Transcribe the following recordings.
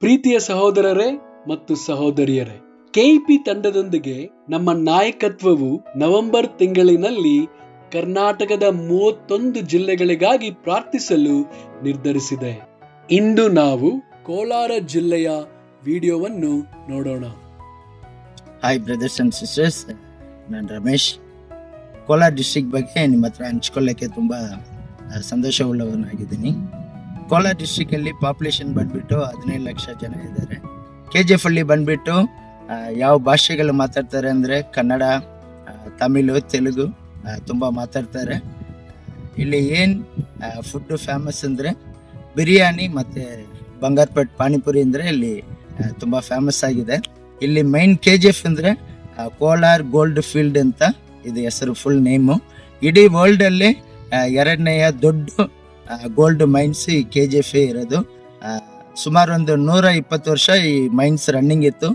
ಪ್ರೀತಿಯ ಸಹೋದರರೇ ಮತ್ತು ಸಹೋದರಿಯರೇ, ಕೆಇಪಿ ತಂಡದೊಂದಿಗೆ ನಮ್ಮ ನಾಯಕತ್ವವು ನವೆಂಬರ್ ತಿಂಗಳಿನಲ್ಲಿ ಕರ್ನಾಟಕದ ಮೂವತ್ತೊಂದು ಜಿಲ್ಲೆಗಳಿಗಾಗಿ ಪ್ರಾರ್ಥಿಸಲು ನಿರ್ಧರಿಸಿದೆ. ಇಂದು ನಾವು ಕೋಲಾರ ಜಿಲ್ಲೆಯ ವಿಡಿಯೋವನ್ನು ನೋಡೋಣ. ಹಾಯ್ ಬ್ರದರ್ಸ್ ಅಂಡ್ ಸಿಸ್ಟರ್ಸ್ ನಾನು ರಮೇಶ್. ಕೋಲಾರ ಡಿಸ್ಟ್ರಿಕ್ಟ್ ಬಗ್ಗೆ ನಿಮ್ಮ ಹತ್ರ ಹಂಚ್ಕೊಳ್ಳೋಕ್ಕೆ ತುಂಬ ಸಂತೋಷವುಳ್ಳವನಾಗಿದ್ದೀನಿ. ಕೋಲಾರ ಡಿಸ್ಟಿಕಲ್ಲಿ ಪಾಪ್ಯುಲೇಷನ್ ಬಂದ್ಬಿಟ್ಟು ಹದಿನೈದು ಲಕ್ಷ ಜನ ಇದ್ದಾರೆ. ಕೆ ಜಿ ಎಫ್ ಅಲ್ಲಿ ಬಂದ್ಬಿಟ್ಟು ಯಾವ ಭಾಷೆಗಳು ಮಾತಾಡ್ತಾರೆ ಅಂದರೆ ಕನ್ನಡ ತಮಿಳು, ತೆಲುಗು ತುಂಬ ಮಾತಾಡ್ತಾರೆ. ಇಲ್ಲಿ ಏನು ಫುಡ್ಡು ಫೇಮಸ್ ಅಂದರೆ ಬಿರಿಯಾನಿ ಮತ್ತು ಬಂಗಾರಪೇಟ್ ಪಾನಿಪುರಿ ಅಂದರೆ ಇಲ್ಲಿ ತುಂಬ ಫೇಮಸ್ ಆಗಿದೆ. ಇಲ್ಲಿ ಮೈನ್ ಕೆ ಜಿ ಎಫ್ ಅಂದರೆ ಕೋಲಾರ್ ಗೋಲ್ಡ್ ಫೀಲ್ಡ್ ಅಂತ ಇದು ಹೆಸರು ಫುಲ್ ನೇಮು ಇಡೀ ವರ್ಲ್ಡಲ್ಲಿ ಎರಡನೆಯ ದೊಡ್ಡ ಗೋಲ್ಡ್ ಮೈನ್ಸ್ ಈ ಕೆ ಜಿ ಎಫ್ ಇರೋದು. ಸುಮಾರು ಒಂದು ನೂರ ಇಪ್ಪತ್ತು ವರ್ಷ ಈ ಮೈನ್ಸ್ ರನ್ನಿಂಗ್ ಇತ್ತು.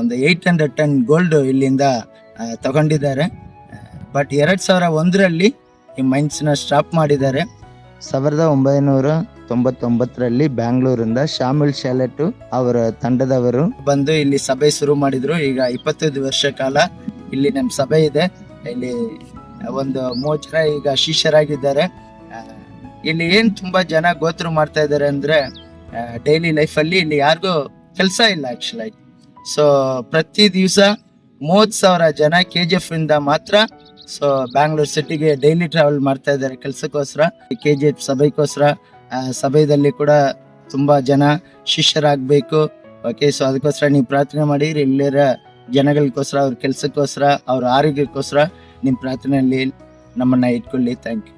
ಒಂದು ಏಯ್ಟ್ ಹಂಡ್ರೆಡ್ ಟನ್ ಗೋಲ್ಡ್ ಇಲ್ಲಿಂದ ತಗೊಂಡಿದ್ದಾರೆ. ಬಟ್ ಎರಡು ಸಾವಿರ ಒಂದರಲ್ಲಿ ಈ ಮೈನ್ಸ್ನ ಸ್ಟಾಪ್ ಮಾಡಿದ್ದಾರೆ. ಸಾವಿರದ ಒಂಬೈನೂರ ತೊಂಬತ್ತೊಂಬತ್ತರಲ್ಲಿ ಬ್ಯಾಂಗ್ಳೂರಿಂದ ಶಾಮಿಲ್ ಶಾಲೆಟ್ ಅವರ ತಂಡದವರು ಬಂದು ಇಲ್ಲಿ ಸಭೆ ಶುರು ಮಾಡಿದ್ರು. ಈಗ ಇಪ್ಪತ್ತೈದು ವರ್ಷ ಕಾಲ ಇಲ್ಲಿ ನಮ್ಮ ಸಭೆ ಇದೆ. ಇಲ್ಲಿ ಒಂದು ಮೂವತ್ತು ಜನ ಈಗ ಶಿಷ್ಯರಾಗಿದ್ದಾರೆ. ಇಲ್ಲಿ ಏನ್ ತುಂಬಾ ಜನ ಗೋತ್ರ ಮಾಡ್ತಾ ಇದ್ದಾರೆ ಅಂದ್ರೆ ಡೈಲಿ ಲೈಫಲ್ಲಿ ಇಲ್ಲಿ ಯಾರಿಗೂ ಕೆಲಸ ಇಲ್ಲ ಆಕ್ಚುಲಿ ಸೊ ಪ್ರತಿ ದಿವಸ ಮೂವತ್ತು ಸಾವಿರ ಜನ ಕೆ ಜಿ ಎಫ್ ಇಂದ ಮಾತ್ರ ಸೊ ಬ್ಯಾಂಗ್ಳೂರ್ ಸಿಟಿಗೆ ಡೈಲಿ ಟ್ರಾವೆಲ್ ಮಾಡ್ತಾ ಇದ್ದಾರೆ ಕೆಲಸಕ್ಕೋಸ್ಕರ. ಕೆ ಜಿ ಎಫ್ ಸಭೆಗೋಸ್ಕರ ಸಭೆಯಲ್ಲಿ ಕೂಡ ತುಂಬಾ ಜನ ಶಿಷ್ಯರಾಗಬೇಕು. ಓಕೆ ಸೊ ಅದಕ್ಕೋಸ್ಕರ ನೀವು ಪ್ರಾರ್ಥನೆ ಮಾಡಿ, ಇಲ್ಲಿರ ಜನಗಳಿಗೋಸ್ಕರ, ಅವ್ರ ಕೆಲಸಕ್ಕೋಸ್ಕರ, ಅವ್ರ ಆರೋಗ್ಯಕ್ಕೋಸ್ಕರ ನಿಮ್ಮ ಪ್ರಾರ್ಥನೆಯಲ್ಲಿ ನಮ್ಮನ್ನ ಇಟ್ಕೊಳ್ಳಿ. Thank you